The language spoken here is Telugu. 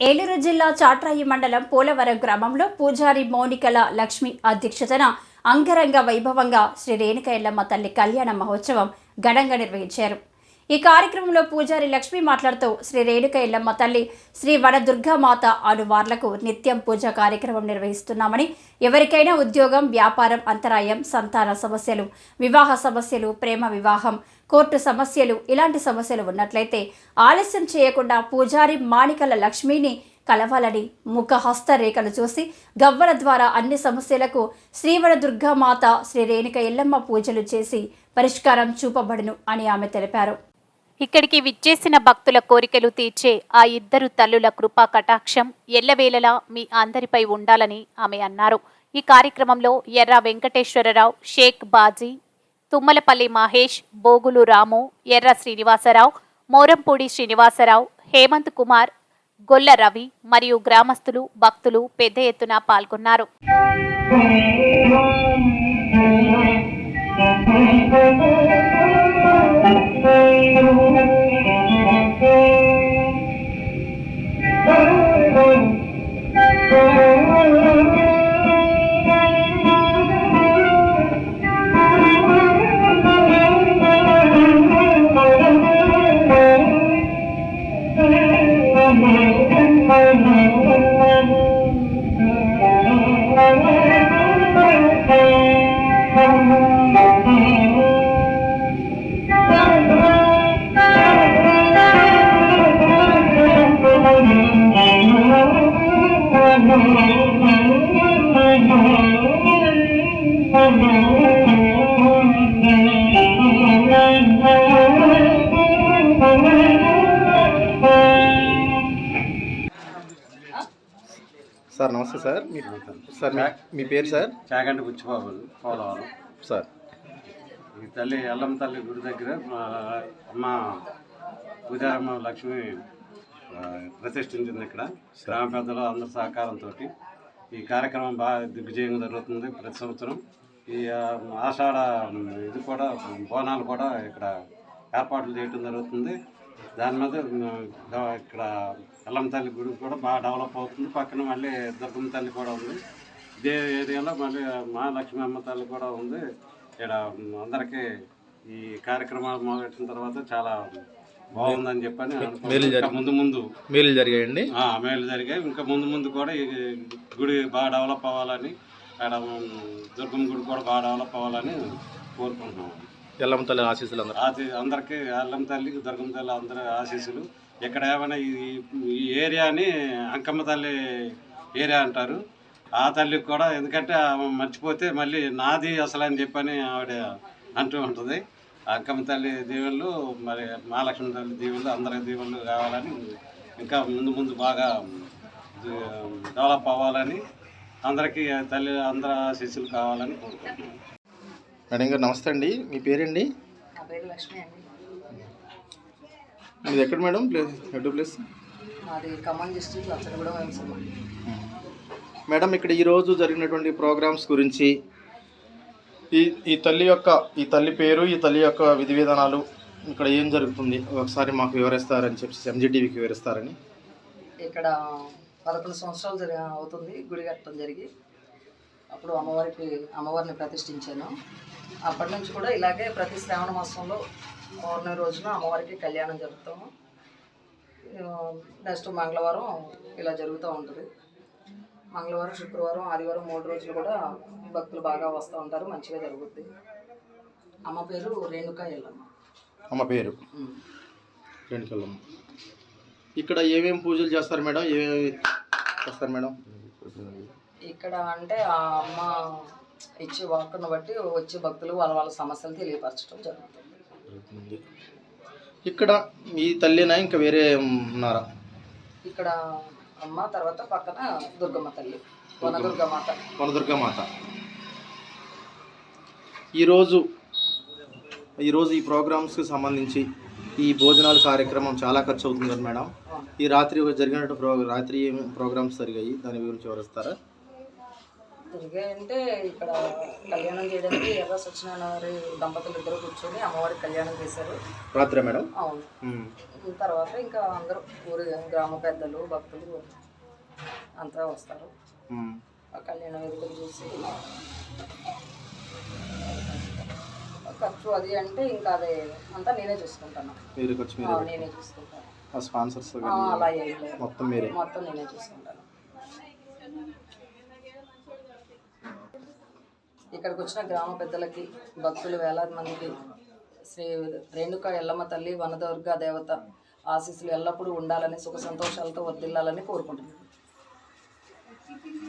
ఏలూరు జిల్లా చాట్రాయి మండలం పోలవరం గ్రామంలో పూజారి మౌనికల లక్ష్మి అధ్యక్షతన అంగరంగ వైభవంగా శ్రీ రేణుక ఎల్లమ్మ తల్లి కళ్యాణ మహోత్సవం ఘనంగా నిర్వహించారు. ఈ కార్యక్రమంలో పూజారి లక్ష్మి మాట్లాడుతూ శ్రీ రేణుక ఎల్లమ్మ తల్లి శ్రీ వనదుర్గామాత అనువార్లకు నిత్యం పూజ కార్యక్రమం నిర్వహిస్తున్నామని ఎవరికైనా ఉద్యోగం వ్యాపారం అంతరాయం సంతాన సమస్యలు వివాహ సమస్యలు ప్రేమ వివాహం కోర్టు సమస్యలు ఇలాంటి సమస్యలు ఉన్నట్లయితే ఆలస్యం చేయకుండా పూజారి మాణికల లక్ష్మిని కలవాలని ముఖ హస్తరేఖలు చూసి గవ్వల ద్వారా అన్ని సమస్యలకు శ్రీవర దుర్గామాత శ్రీ రేణుక ఎల్లమ్మ పూజలు చేసి పరిష్కారం చూపబడును అని ఆమె తెలిపారు. ఇక్కడికి విచ్చేసిన భక్తుల కోరికలు తీర్చే ఆ ఇద్దరు తల్లుల కృపా కటాక్షం ఎల్లవేళలా మీ అందరిపై ఉండాలని ఆమె అన్నారు. ఈ కార్యక్రమంలో ఎర్ర వెంకటేశ్వరరావు షేక్ బాజీ తుమ్మలపల్లి మహేష్ బోగులు రాము ఎర్ర శ్రీనివాసరావు మోరంపూడి శ్రీనివాసరావు హేమంత్ కుమార్ గొల్ల రవి మరియు గ్రామస్తులు భక్తులు పెద్ద ఎత్తున పాల్గొన్నారు. సార్ నమస్తే సార్. మీ సార్ మీ మీ పేరు సార్? చాగంటి బుచ్చిబాబు పోలవరం. సార్. ఈ తల్లి ఎల్లమ్మ తల్లి గుడి దగ్గర మా అమ్మ పూజారమ్మ లక్ష్మి ప్రతిష్ఠించింది ఇక్కడ. గ్రామ పెద్దలు అందరి సహకారంతో ఈ కార్యక్రమం బాగా దిగ్విజయంగా జరుగుతుంది ప్రతి సంవత్సరం. ఈ ఆషాఢ ఇది కూడా బోనాలు కూడా ఇక్కడ ఏర్పాట్లు చేయడం జరుగుతుంది. దాని మీద ఇక్కడ ఎల్లమ్మ తల్లి గుడి కూడా బాగా డెవలప్ అవుతుంది. పక్కన మళ్ళీ దుర్గమ్మ తల్లి కూడా ఉంది. ఇదే ఏరియాలో మళ్ళీ మహాలక్ష్మి అమ్మ తల్లి కూడా ఉంది. ఇక్కడ అందరికీ ఈ కార్యక్రమాలు మొదలెట్టిన తర్వాత చాలా బాగుందని చెప్పని ముందు ముందు. మేలు జరిగాయండి? మేలు జరిగాయి. ఇంకా ముందు ముందు కూడా ఈ గుడి బాగా డెవలప్ అవ్వాలని ఇక్కడ దుర్గమ్మ గుడి కూడా బాగా డెవలప్ అవ్వాలని కోరుకుంటున్నాం. ఎల్లమ్మ తల్లి ఆశీస్సులు అందరూ. అది అందరికీ అల్లం తల్లి దుర్గమ్మ తల్లి అందరి ఆశీస్సులు. ఇక్కడ ఏమైనా ఈ ఏరియాని అంకమ్మ తల్లి ఏరియా అంటారు. ఆ తల్లికి కూడా ఎందుకంటే మర్చిపోతే మళ్ళీ నాది అసలు అని చెప్పని ఆవిడ అంటూ ఉంటుంది. ఆ అంకమ్మ తల్లి దీవెళ్ళు మరి మహాలక్ష్మి తల్లి దీవెళ్ళు అందరి దీవెళ్ళు కావాలని ఇంకా ముందు ముందు బాగా డెవలప్ అవ్వాలని అందరికీ తల్లి అందరి ఆశీస్సులు కావాలని కోరుకుంటున్నాను. మేడం గారు నమస్తే అండి. మీ పేరండి మీది ఎక్కడ madam? Place head place? Madam ఇక్కడ ఈరోజు జరిగినటువంటి ప్రోగ్రామ్స్ గురించి ఈ ఈ తల్లి యొక్క ఈ తల్లి పేరు ఈ తల్లి యొక్క విధి విధానాలు ఇక్కడ ఏం జరుగుతుంది? ఒకసారి మాకు వివరిస్తారని చెప్పి ఎంజీటీవీకి వివరిస్తారని. ఇక్కడ పదకొండు సంవత్సరాలు జరి అవుతుంది గుడి కట్టడం జరిగి అప్పుడు అమ్మవారికి అమ్మవారిని ప్రతిష్ఠించాను. అప్పటి నుంచి కూడా ఇలాగే ప్రతి శ్రావణ మాసంలో పౌర్ణమి రోజున అమ్మవారికి కళ్యాణం జరుపుతాము. నెక్స్ట్ మంగళవారం ఇలా జరుగుతూ ఉంటుంది. మంగళవారం శుక్రవారం ఆదివారం మూడు రోజులు కూడా భక్తులు బాగా వస్తూ ఉంటారు మంచిగా జరుగుద్ది. అమ్మ పేరు రేణుకా ఎల్లమ్మ. అమ్మ పేరు. రెండుకెళ్ళమ్మ ఇక్కడ ఏమేమి పూజలు చేస్తారు మేడం? ఏమేమి చేస్తారు మేడం? ఇక్కడ అంటే ఆ అమ్మ ఇచ్చే వాక్కును బట్టి వచ్చే భక్తులు వాళ్ళ వాళ్ళ సమస్యలు తెలియపరచడం జరుగుతుంది. జరుగుతుంది. ఇక్కడ ఈ తల్లినా? ఇంకా వేరే ఉన్నారా? ఇక్కడ అమ్మ తర్వాత పక్కన దుర్గమ్మ తల్లి. వనదుర్గమాత వనదుర్గమాత ఈరోజు ఈరోజు ఈ ప్రోగ్రామ్స్కి సంబంధించి ఈ భోజనాల కార్యక్రమం చాలా ఖర్చు అవుతుంది కదా మేడం ఈ రాత్రి జరిగినట్టు ప్రో రాత్రి ప్రోగ్రామ్స్ జరిగాయి? దాని గురించి వివరిస్తారా జరిగాయంటే ఇక్కడ కళ్యాణం చేయడానికి ఎర్ర సత్యనారాయణ వారి దంపతులు ఇద్దరు కూర్చొని అమ్మవారికి కళ్యాణం చేశారు. రాత్రే మేడం? అవును. తర్వాత ఇంకా అందరూ ఊరి గ్రామ పెద్దలు భక్తులు అంతా వస్తారు. కళ్యాణ వేదికలు చూసి ఖర్చు అది అంటే ఇంకా అదే అంతా నేనే చూసుకుంటాను. నేనే చూసుకుంటాను. అలా మొత్తం నేనే చూసుకుంటాను. ఇక్కడికి వచ్చిన గ్రామ పెద్దలకి భక్తులు వేలాది మందికి శ్రీ రేణుక ఎల్లమ్మ తల్లి వనదుర్గా దేవత ఆశీస్సులు ఎల్లప్పుడూ ఉండాలని సుఖ సంతోషాలతో వర్దిల్లాలని కోరుకుంటున్నాను